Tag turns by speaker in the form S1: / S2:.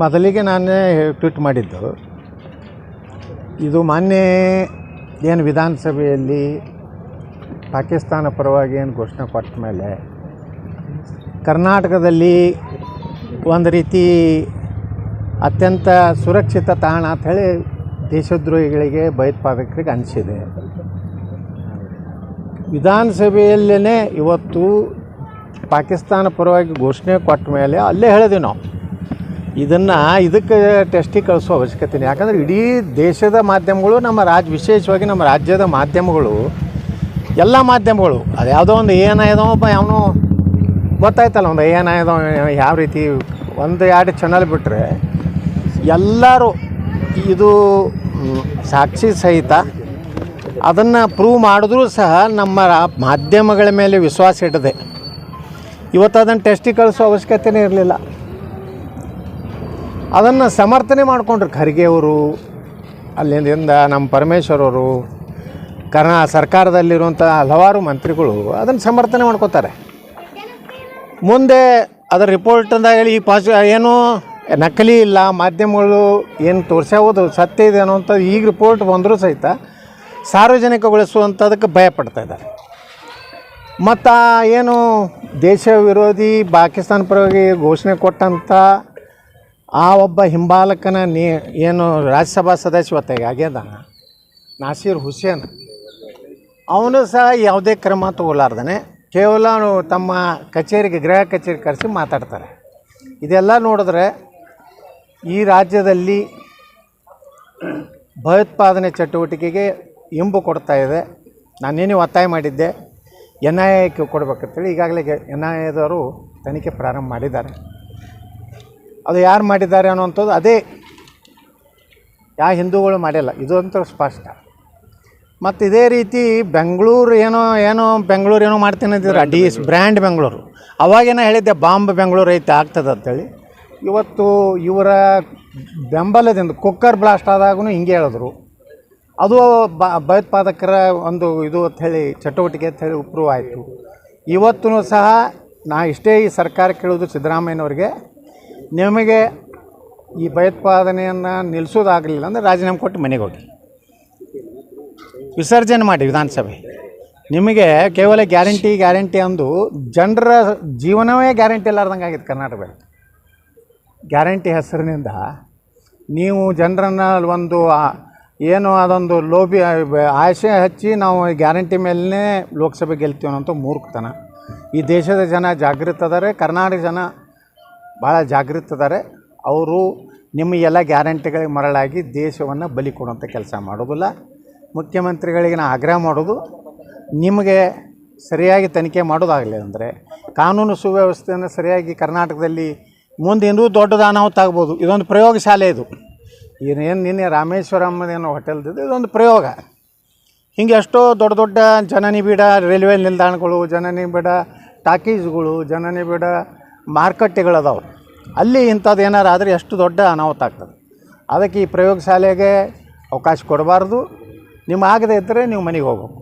S1: ಮೊದಲಿಗೆ ನಾನೇ ಟ್ವೀಟ್ ಮಾಡಿದ್ದು, ಇದು ಮೊನ್ನೆ ಏನು ವಿಧಾನಸಭೆಯಲ್ಲಿ ಪಾಕಿಸ್ತಾನ ಪರವಾಗಿ ಏನು ಘೋಷಣೆ ಕೊಟ್ಟ ಮೇಲೆ ಕರ್ನಾಟಕದಲ್ಲಿ ಒಂದು ರೀತಿ ಅತ್ಯಂತ ಸುರಕ್ಷಿತ ತಾಣ ಅಂಥೇಳಿ ದೇಶದ್ರೋಹಿಗಳಿಗೆ, ಭಯೋತ್ಪಾದಕರಿಗೆ ಅನಿಸಿದೆ. ವಿಧಾನಸಭೆಯಲ್ಲೇ ಇವತ್ತು ಪಾಕಿಸ್ತಾನ ಪರವಾಗಿ ಘೋಷಣೆ ಕೊಟ್ಟ ಮೇಲೆ ಅಲ್ಲೇ ಹೇಳಿದ್ವಿ ನಾವು. ಇದನ್ನು ಇದಕ್ಕೆ ಟೆಸ್ಟಿಗೆ ಕಳಿಸೋ ಅವಶ್ಯಕತೆ ಯಾಕಂದರೆ ಇಡೀ ದೇಶದ ಮಾಧ್ಯಮಗಳು, ನಮ್ಮ ರಾಜ್ಯ ವಿಶೇಷವಾಗಿ ನಮ್ಮ ರಾಜ್ಯದ ಮಾಧ್ಯಮಗಳು, ಎಲ್ಲ ಮಾಧ್ಯಮಗಳು, ಅದು ಯಾವುದೋ ಒಂದು ಏನಾಯ್ದೋ ಒಬ್ಬ ಅವನು ಗೊತ್ತಾಯ್ತಲ್ಲ, ಒಂದು ಏನಾಯ್ದೋ ಯಾವ ರೀತಿ ಒಂದು ಎರಡು ಚಾನಲ್ ಬಿಟ್ಟರೆ ಎಲ್ಲರೂ ಇದು ಸಾಕ್ಷಿ ಸಹಿತ ಅದನ್ನು ಪ್ರೂವ್ ಮಾಡಿದ್ರೂ ಸಹ ನಮ್ಮ ಮಾಧ್ಯಮಗಳ ಮೇಲೆ ವಿಶ್ವಾಸ ಇಡದೆ ಇವತ್ತು ಅದನ್ನು ಟೆಸ್ಟಿಗೆ ಕಳಿಸೋ ಅವಶ್ಯಕತೆನೇ ಇರಲಿಲ್ಲ. ಅದನ್ನು ಸಮರ್ಥನೆ ಮಾಡಿಕೊಂಡ್ರು ಖರ್ಗೆ ಅವರು ಅಲ್ಲಿಂದ ನಮ್ಮ ಪರಮೇಶ್ವರ್ ಅವರು ಕರ್ನಾ ಸರ್ಕಾರದಲ್ಲಿರುವಂಥ ಹಲವಾರು ಮಂತ್ರಿಗಳು ಅದನ್ನು ಸಮರ್ಥನೆ ಮಾಡ್ಕೋತಾರೆ. ಮುಂದೆ ಅದರ ಹೇಳಿ ಈ ಪಾಸ್, ಏನು ನಕಲಿ ಇಲ್ಲ, ಮಾಧ್ಯಮಗಳು ಏನು ತೋರಿಸ್ಯಾವುದು ಸತ್ಯ ಇದೆ ಅನ್ನೋಂಥದ್ದು ಈಗ ರಿಪೋರ್ಟ್ ಬಂದರೂ ಸಹಿತ ಸಾರ್ವಜನಿಕಗೊಳಿಸುವಂಥದಕ್ಕೆ ಭಯ ಪಡ್ತಾ ಇದ್ದಾರೆ. ಮತ್ತು ಏನು ದೇಶ ವಿರೋಧಿ ಪಾಕಿಸ್ತಾನ ಪರವಾಗಿ ಘೋಷಣೆ ಕೊಟ್ಟಂಥ ಆ ಒಬ್ಬ ಹಿಂಬಾಲಕನ ನೀ ಏನು ರಾಜ್ಯಸಭಾ ಸದಸ್ಯ ಒತ್ತಾಗಿ ಆಗ್ಯದ? ನಾಸೀರ್ ಹುಸೇನ್. ಅವನು ಸಹ ಯಾವುದೇ ಕ್ರಮ ತಗೊಳ್ಳಾರ್ದೇ ಕೇವಲ ತಮ್ಮ ಕಚೇರಿಗೆ, ಗೃಹ ಕಚೇರಿ ಕರೆಸಿ ಮಾತಾಡ್ತಾರೆ. ಇದೆಲ್ಲ ನೋಡಿದ್ರೆ ಈ ರಾಜ್ಯದಲ್ಲಿ ಭಯೋತ್ಪಾದನೆ ಚಟುವಟಿಕೆಗೆ ಇಂಬು ಕೊಡ್ತಾ ಇದೆ. ನಾನು ನಿನ್ನೆ ಒತ್ತಾಯ ಮಾಡಿದ್ದೆ? ಎನ್ ಐ ಎಕ್ಕೆ ಕೊಡ್ಬೇಕಂತೇಳಿ ಈಗಾಗಲೇ ಎನ್ ಐ ಎದವರು ತನಿಖೆ ಪ್ರಾರಂಭ ಮಾಡಿದ್ದಾರೆ. ಅದು ಯಾರು ಮಾಡಿದ್ದಾರೆ ಅನ್ನುವಂಥದ್ದು ಅದೇ ಯಾವ ಹಿಂದೂಗಳು ಮಾಡಿಲ್ಲ. ಇದು ಅಂತ ಸ್ಪಷ್ಟ. ಮತ್ತು ಇದೇ ರೀತಿ ಬೆಂಗಳೂರು ಏನೋ ಏನೋ ಬೆಂಗಳೂರು ಏನೋ ಮಾಡ್ತೀನಿ ಅಂತಿದ್ರೆ ಡಿ ಎಸ್ ಬ್ರ್ಯಾಂಡ್ ಬೆಂಗಳೂರು. ಅವಾಗೇನೋ ಹೇಳಿದ್ದೆ ಬಾಂಬ್ ಬೆಂಗಳೂರು ಐತೆ ಆಗ್ತದೆ ಅಂತೇಳಿ. ಇವತ್ತು ಇವರ ಬೆಂಬಲದಿಂದ ಕುಕ್ಕರ್ ಬ್ಲಾಸ್ಟ್ ಆದಾಗೂ ಹಿಂಗೆ ಹೇಳಿದ್ರು. ಅದು ಭಯೋತ್ಪಾದಕರ ಒಂದು ಇದು ಅಂಥೇಳಿ ಚಟುವಟಿಕೆ ಅಂತ ಹೇಳಿ ಪ್ರೂವ್ ಆಯಿತು. ಇವತ್ತೂ ಸಹ ನಾ ಇಷ್ಟೇ ಈ ಸರ್ಕಾರ ಕೇಳೋದು ಸಿದ್ದರಾಮಯ್ಯನವ್ರಿಗೆ. ನಿಮಗೆ ಈ ಭಯೋತ್ಪಾದನೆಯನ್ನು ನಿಲ್ಲಿಸೋದಾಗಲಿಲ್ಲ ಅಂದರೆ ರಾಜೀನಾಮೆ ಕೊಟ್ಟು ಮನೆಗೆ ಹೋಗಿ. ವಿಸರ್ಜನೆ ಮಾಡಿ ವಿಧಾನಸಭೆ. ನಿಮಗೆ ಕೇವಲ ಗ್ಯಾರಂಟಿ ಗ್ಯಾರಂಟಿ ಅಂದು ಜನರ ಜೀವನವೇ ಗ್ಯಾರಂಟಿ ಇಲ್ಲಾರ್ದಂಗೆ ಆಗಿತ್ತು ಕರ್ನಾಟಕದಲ್ಲಿ. ಗ್ಯಾರಂಟಿ ಹೆಸರಿನಿಂದ ನೀವು ಜನರನ್ನ ಒಂದು ಏನು ಅದೊಂದು ಲೋಭಿ ಆಸೆ ಹಚ್ಚಿ ನಾವು ಗ್ಯಾರಂಟಿ ಮೇಲೇ ಲೋಕಸಭೆ ಗೆಲ್ತೀವಿ ಅನ್ನೋಂಥ ಮೂರ್ಖತನ. ಈ ದೇಶದ ಜನ ಜಾಗೃತ ಅದಾರೆ, ಕರ್ನಾಟಕ ಜನ ಭಾಳ ಜಾಗೃತ ಅದಾರೆ. ಅವರು ನಿಮ್ಮ ಎಲ್ಲ ಗ್ಯಾರಂಟಿಗಳಿಗೆ ಮರಳಾಗಿ ದೇಶವನ್ನು ಬಲಿ ಕೊಡುವಂಥ ಕೆಲಸ ಮಾಡೋದಿಲ್ಲ. ಮುಖ್ಯಮಂತ್ರಿಗಳಿಗೆ ನಾನು ಆಗ್ರಹ ಮಾಡೋದು, ನಿಮಗೆ ಸರಿಯಾಗಿ ತನಿಖೆ ಮಾಡೋದಾಗಲಿ ಅಂದರೆ ಕಾನೂನು ಸುವ್ಯವಸ್ಥೆಯನ್ನು ಸರಿಯಾಗಿ ಕರ್ನಾಟಕದಲ್ಲಿ ಮುಂದೆ ಇನ್ನೂ ದೊಡ್ಡದು ಅನಾಹುತ ಆಗ್ಬೋದು ಇದೊಂದು ಪ್ರಯೋಗಶಾಲೆ ಇದು. ಏನೇನು ನಿನ್ನೆ ಹೋಟೆಲ್ ಹೋಟೆಲ್ದಿದ್ದು, ಇದೊಂದು ಪ್ರಯೋಗ. ಹಿಂಗೆ ಎಷ್ಟೋ ದೊಡ್ಡ ದೊಡ್ಡ ಜನನಿಬಿಡ ರೈಲ್ವೆ ನಿಲ್ದಾಣಗಳು ಜನನಿಬಿಡ ಟಾಕೀಸ್ಗಳು ಜನನಿಬಿಡ ಮಾರುಕಟ್ಟೆಗಳದಾವೆ. ಅಲ್ಲಿ ಇಂಥದ್ದು ಏನಾರು ಆದರೆ ಎಷ್ಟು ದೊಡ್ಡ ಅನಾಹುತ ಆಗ್ತದೆ. ಅದಕ್ಕೆ ಈ ಪ್ರಯೋಗಶಾಲೆಗೆ ಅವಕಾಶ ಕೊಡಬಾರ್ದು. ನಿಮ್ಮ ಆಗದೇ ಇದ್ದರೆ ನೀವು ಮನೆಗೆ ಹೋಗ್ಬೇಕು.